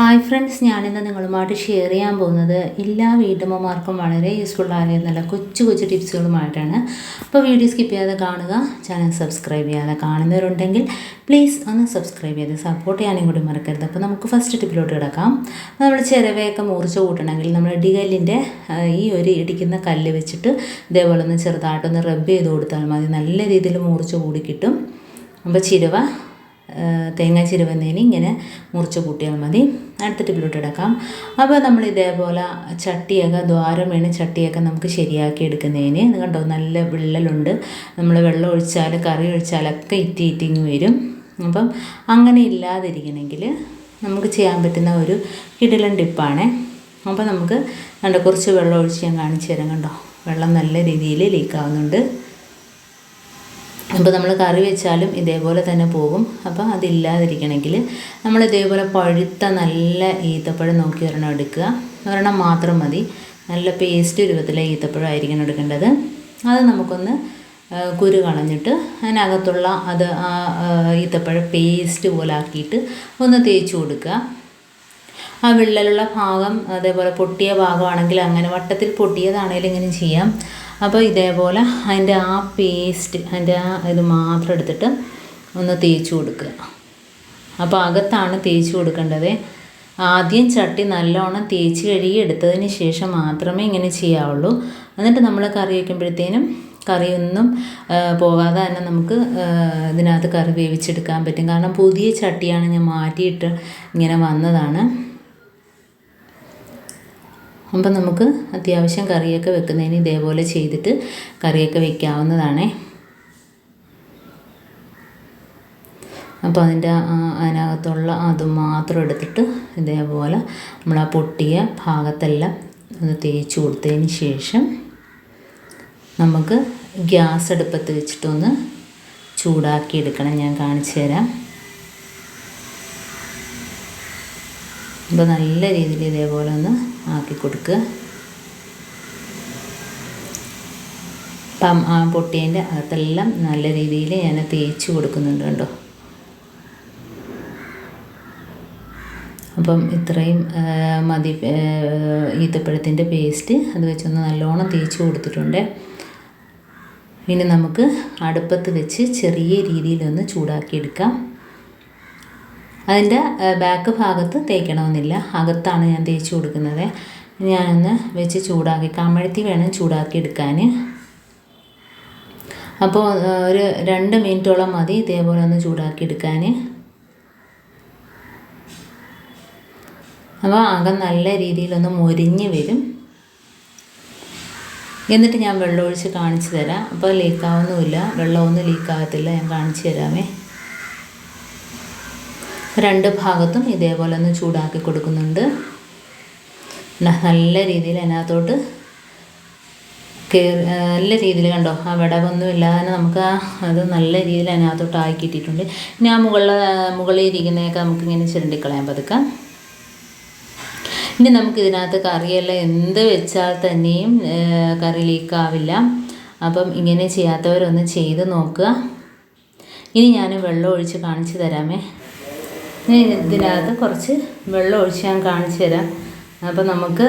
Hi friends ഞാനിന്ന് നിങ്ങളുമായിട്ട് share ചെയ്യാൻ പോകുന്നത് എല്ലാ വീട്ടമ്മമാർക്കും വളരെ യൂസ്ഫുൾ ആയ നല്ല കൊച്ചു കൊച്ചു ടിപ്സുകളുമായിട്ടാണ് അപ്പോൾ വീഡിയോ സ്കിപ്പ് ചെയ്യാതെ കാണുക ചാനൽ സബ്സ്ക്രൈബ് ചെയ്യാതെ കാണുന്നവരുണ്ടെങ്കിൽ പ്ലീസ് ഒന്ന് സബ്സ്ക്രൈബ് ചെയ്ത് സപ്പോർട്ട് ചെയ്യാനും കൂടി മറക്കരുത്. അപ്പോൾ നമുക്ക് ഫസ്റ്റ് ടിപ്പിലോട്ട് കിടക്കാം. നമ്മൾ ചിരവയൊക്കെ മുറിച്ച് കൂട്ടണമെങ്കിൽ നമ്മൾ ഇടികല്ലിന്റെ ഈ ഒരു ഇടിക്കുന്ന കല്ല് വെച്ചിട്ട് ഇതേപോലെ ഒന്ന് ചെറുതായിട്ടൊന്ന് റബ്ബ് ചെയ്ത് കൊടുത്താൽ മതി. നല്ല രീതിയിൽ മുറിച്ച് കൂടി കിട്ടും. അപ്പോൾ ചിരവ തേങ്ങ ചിരുവന്നതിന് ഇങ്ങനെ മുറിച്ച് കൂട്ടിയാൽ മതി. അടുത്ത ടിപ്പിലോട്ട് എടുക്കാം അപ്പോൾ നമ്മൾ ഇതേപോലെ ചട്ടിയൊക്കെ ദ്വാരം വീണ് ചട്ടിയൊക്കെ നമുക്ക് ശരിയാക്കി എടുക്കുന്നതിന് കണ്ടോ നല്ല വിള്ളലുണ്ട്. നമ്മൾ വെള്ളം ഒഴിച്ചാൽ കറി ഒഴിച്ചാലൊക്കെ ഇറ്റി ഇറ്റിങ് വരും. അപ്പം അങ്ങനെ ഇല്ലാതിരിക്കണമെങ്കിൽ നമുക്ക് ചെയ്യാൻ പറ്റുന്ന ഒരു കിടിലൻ ടിപ്പാണ്. അപ്പോൾ നമുക്ക് കണ്ടോ കുറച്ച് വെള്ളം ഒഴിച്ച് ഞാൻ കാണിച്ചു തരാം കണ്ടോ. വെള്ളം നല്ല രീതിയിൽ ലീക്കാവുന്നുണ്ട്. അപ്പോൾ നമ്മൾ കറി വെച്ചാലും ഇതേപോലെ തന്നെ പോകും. അപ്പോൾ അതില്ലാതിരിക്കണമെങ്കിൽ നമ്മൾ ഇതേപോലെ പഴുത്ത നല്ല ഈത്തപ്പഴം നോക്കി ഒരെണ്ണം എടുക്കുക. ഒരെണ്ണം മാത്രം മതി. നല്ല പേസ്റ്റ് രൂപത്തിലെ ഈത്തപ്പഴം ആയിരിക്കണം എടുക്കേണ്ടത്. അത് നമുക്കൊന്ന് കുരു കളഞ്ഞിട്ട് അതിനകത്തുള്ള അത് ആ ഈത്തപ്പഴം പേസ്റ്റ് പോലെ ആക്കിയിട്ട് ഒന്ന് തേച്ച് കൊടുക്കുക. ആ വിള്ളലുള്ള ഭാഗം അതേപോലെ പൊട്ടിയ ഭാഗമാണെങ്കിൽ അങ്ങനെ വട്ടത്തിൽ പൊട്ടിയതാണെങ്കിലും ഇങ്ങനെ ചെയ്യാം. അപ്പോൾ ഇതേപോലെ അതിന്റെ ആ പേസ്റ്റ് അതിന്റെ ആ ഇത് മാത്രം എടുത്തിട്ട് ഒന്ന് തേച്ച് കൊടുക്കുക. അപ്പോൾ അകത്താണ് തേച്ച് കൊടുക്കേണ്ടത്. ആദ്യം ചട്ടി നല്ലോണം തേച്ച് കഴുകി എടുത്തതിന് ശേഷം മാത്രമേ ഇങ്ങനെ ചെയ്യാവുള്ളൂ. എന്നിട്ട് നമ്മൾ കറി വയ്ക്കുമ്പോഴത്തേനും കറിയൊന്നും പോകാതെ തന്നെ നമുക്ക് ഇതിനകത്ത് കറി വേവിച്ചെടുക്കാൻ പറ്റും. കാരണം പുതിയ ചട്ടിയാണ് ഞാൻ മാറ്റിയിട്ട് ഇങ്ങനെ വന്നതാണ്. അപ്പം നമുക്ക് അത്യാവശ്യം കറിയൊക്കെ വെക്കുന്നതിന് ഇതേപോലെ ചെയ്തിട്ട് കറിയൊക്കെ വെക്കാവുന്നതാണ്. അപ്പോൾ അതിന്റെ അതിനകത്തുള്ള അത് മാത്രം എടുത്തിട്ട് ഇതേപോലെ നമ്മൾ ആ പൊട്ടിയ ഭാഗത്തെല്ലാം ഒന്ന് തേച്ച് കൊടുത്തതിന് ശേഷം നമുക്ക് ഗ്യാസ് അടുപ്പത്ത് വെച്ചിട്ടൊന്ന് ചൂടാക്കി എടുക്കണം ഞാൻ കാണിച്ചു തരാം. അപ്പോൾ നല്ല രീതിയിൽ ഇതേപോലെ ഒന്ന് ആക്കി കൊടുക്കുക. അപ്പം ആ പൊട്ടിയതിന്റെ അകത്തെല്ലാം നല്ല രീതിയിൽ ഞാൻ തേച്ച് കൊടുക്കുന്നുണ്ട് കണ്ടോ? അപ്പം ഇത്രയും മതി ഈത്തപ്പഴത്തിന്റെ പേസ്റ്റ് അത് വെച്ചൊന്ന് നല്ലോണം തേച്ച് കൊടുത്തിട്ടുണ്ട്. ഇനി നമുക്ക് അടുപ്പത്ത് വെച്ച് ചെറിയ രീതിയിലൊന്ന് ചൂടാക്കിയെടുക്കാം. അതിന്റെ ബാക്ക് ഭാഗത്ത് തേക്കണമെന്നില്ല. അകത്താണ് ഞാൻ തേച്ച് കൊടുക്കുന്നത്. ഞാനൊന്ന് വെച്ച് ചൂടാക്കി കമഴ്ത്തി വേണം ചൂടാക്കി എടുക്കാൻ അപ്പോൾ ഒരു രണ്ട് മിനിറ്റോളം മതി ഇതേപോലെ ഒന്ന് ചൂടാക്കി എടുക്കാൻ അപ്പോൾ അകം നല്ല രീതിയിലൊന്ന് മൊരിഞ്ഞ് വരും. എന്നിട്ട് ഞാൻ വെള്ളമൊഴിച്ച് കാണിച്ചു തരാം. അപ്പോൾ ലീക്കാവുന്നുമില്ല വെള്ളമൊന്നും ലീക്കാകത്തില്ല ഞാൻ കാണിച്ചു തരാമേ. രണ്ട് ഭാഗത്തും ഇതേപോലെ ഒന്ന് ചൂടാക്കി കൊടുക്കുന്നുണ്ട്. നല്ല രീതിയിൽ അതിനകത്തോട്ട് കയറി നല്ല രീതിയിൽ കണ്ടോ? ആ വിടവൊന്നും ഇല്ലാതെ നമുക്ക് അത് നല്ല രീതിയിൽ അതിനകത്തോട്ട് ആക്കിയിട്ടിട്ടുണ്ട് ഇനി ആ മുകളിൽ മുകളിൽ ഇരിക്കുന്നതൊക്കെ നമുക്കിങ്ങനെ ചിരണ്ടിക്കളയാൻ പതുക്കെ. ഇനി നമുക്ക് ഇതിനകത്ത് കറിയെല്ലാം എന്ത് വെച്ചാൽ തന്നെയും കറി ലീക്കാവില്ല അപ്പം ഇങ്ങനെ ചെയ്യാത്തവരൊന്ന് ചെയ്ത് നോക്കുക. ഇനി ഞാൻ വെള്ളം ഒഴിച്ച് കാണിച്ചു തരാമേ. ഇനി ഇതിനകത്ത് കുറച്ച് വെള്ളം ഒഴിച്ച് ഞാൻ കാണിച്ചു തരാം. അപ്പോൾ നമുക്ക്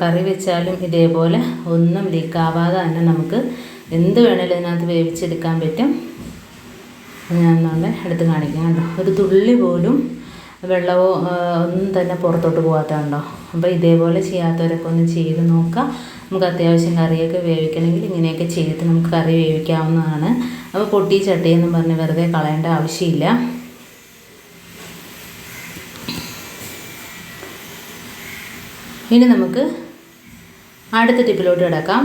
കറി വെച്ചാലും ഇതേപോലെ ഒന്നും ലീക്കാവാതെ തന്നെ നമുക്ക് എന്ത് വേണേലും ഇതിനകത്ത് വേവിച്ചെടുക്കാൻ പറ്റും. ഞാൻ നമ്മളെ എടുത്ത് കാണിക്കാം കണ്ടോ? ഒരു തുള്ളി പോലും വെള്ളമോ ഒന്നും തന്നെ പുറത്തോട്ട് പോകാത്തതുണ്ടോ അപ്പോൾ ഇതേപോലെ ചെയ്യാത്തവരൊക്കെ ഒന്ന് ചെയ്ത് നോക്കാം. നമുക്ക് അത്യാവശ്യം കറിയൊക്കെ വേവിക്കണമെങ്കിൽ ഇങ്ങനെയൊക്കെ ചെയ്തിട്ട് നമുക്ക് കറി വേവിക്കാവുന്നതാണ്. അപ്പോൾ പൊട്ടി ചട്ടിയെന്നും പറഞ്ഞ് വെറുതെ കളയേണ്ട ആവശ്യമില്ല. ഇനി നമുക്ക് അടുത്ത ടിപ്പിലോട്ട് കിടക്കാം.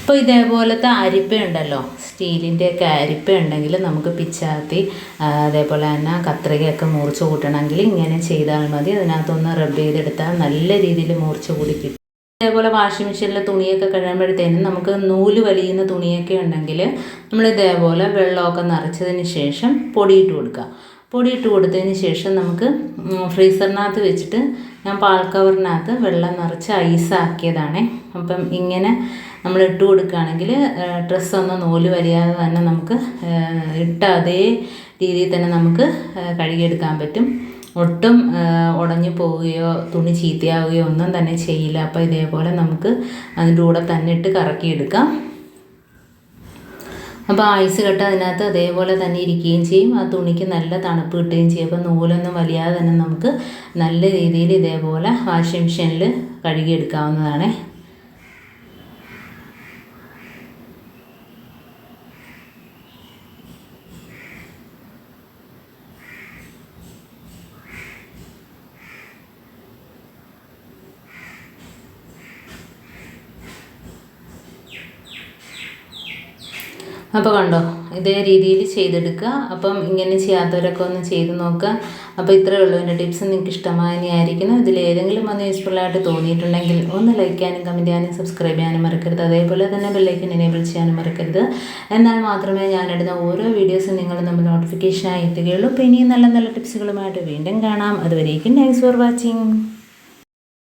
ഇപ്പോൾ ഇതേപോലത്തെ അരിപ്പ ഉണ്ടല്ലോ സ്റ്റീലിന്റെയൊക്കെ അരിപ്പ ഉണ്ടെങ്കിൽ നമുക്ക് പിച്ചാത്തി അതേപോലെ തന്നെ കത്രികയൊക്കെ മുറിച്ച് കൂട്ടണമെങ്കിൽ ഇങ്ങനെ ചെയ്താൽ മതി. അതിനകത്തൊന്ന് റബ്ബ് ചെയ്തെടുത്താൽ നല്ല രീതിയിൽ മുറിച്ച് കൂടി ഇതേപോലെ വാഷിംഗ് മെഷീനിൽ തുണിയൊക്കെ കഴിയുമ്പോഴത്തേനും നമുക്ക് നൂൽ വലിയുന്ന തുണിയൊക്കെ ഉണ്ടെങ്കിൽ നമ്മൾ ഇതേപോലെ വെള്ളമൊക്കെ നിറച്ചതിന് ശേഷം പൊടിയിട്ട് കൊടുക്കുക. പൊടിയിട്ട് കൊടുത്തതിന് ശേഷം നമുക്ക് ഫ്രീസറിനകത്ത് വെച്ചിട്ട് ഞാൻ പാൽ കവറിനകത്ത് വെള്ളം നിറച്ച് ഐസാക്കിയതാണേ. അപ്പം ഇങ്ങനെ നമ്മൾ ഇട്ട് കൊടുക്കുകയാണെങ്കിൽ ഡ്രസ്സൊന്നും നൂൽ വരിയാതെ തന്നെ നമുക്ക് ഇട്ട അതേ രീതിയിൽ തന്നെ നമുക്ക് കഴുകിയെടുക്കാൻ പറ്റും. ഒട്ടും ഉടഞ്ഞു പോവുകയോ തുണി ചീത്തയാവുകയോ ഒന്നും തന്നെ ചെയ്യില്ല. അപ്പോൾ ഇതേപോലെ നമുക്ക് അതിന്റെ കൂടെ തന്നെ ഇട്ട് കറക്കിയെടുക്കാം. അപ്പോൾ ഐസ് കെട്ട് അതിനകത്ത് അതേപോലെ തന്നെ ഇരിക്കുകയും ചെയ്യും. ആ തുണിക്ക് നല്ല തണുപ്പ് കിട്ടുകയും ചെയ്യും. അപ്പോൾ നൂലൊന്നും വലിയാതെ തന്നെ നമുക്ക് നല്ല രീതിയിൽ ഇതേപോലെ വാഷിംഗ് മെഷീനിൽ കഴുകിയെടുക്കാവുന്നതാണ്. അപ്പോൾ കണ്ടോ ഇതേ രീതിയിൽ ചെയ്തെടുക്കുക. അപ്പം ഇങ്ങനെ ചെയ്യാത്തവരൊക്കെ ഒന്ന് ചെയ്ത് നോക്കുക. അപ്പോൾ ഇത്രയേ ഉള്ളൂ. എന്റെ ടിപ്സ് നിങ്ങൾക്ക് ഇഷ്ടമായിരിക്കുന്നു ഇതിൽ ഏതെങ്കിലും ഒന്ന് യൂസ്ഫുള്ളായിട്ട് തോന്നിയിട്ടുണ്ടെങ്കിൽ ഒന്ന് ലൈക്ക് ചെയ്യാനും കമന്റ് ചെയ്യാനും സബ്സ്ക്രൈബ് ചെയ്യാനും മറക്കരുത്. അതേപോലെ തന്നെ ബെല്ലൈക്കൻ എനേബിൾ ചെയ്യാനും മറക്കരുത്. എന്നാൽ മാത്രമേ ഞാനിടുന്ന ഓരോ വീഡിയോസും നിങ്ങൾ നമ്മൾ നോട്ടിഫിക്കേഷനായി എത്തുകയുള്ളൂ. അപ്പോൾ ഇനിയും നല്ല നല്ല ടിപ്സുകളുമായിട്ട് വീണ്ടും കാണാം. അതുവരേക്കും താങ്ക്സ് ഫോർ വാച്ചിങ്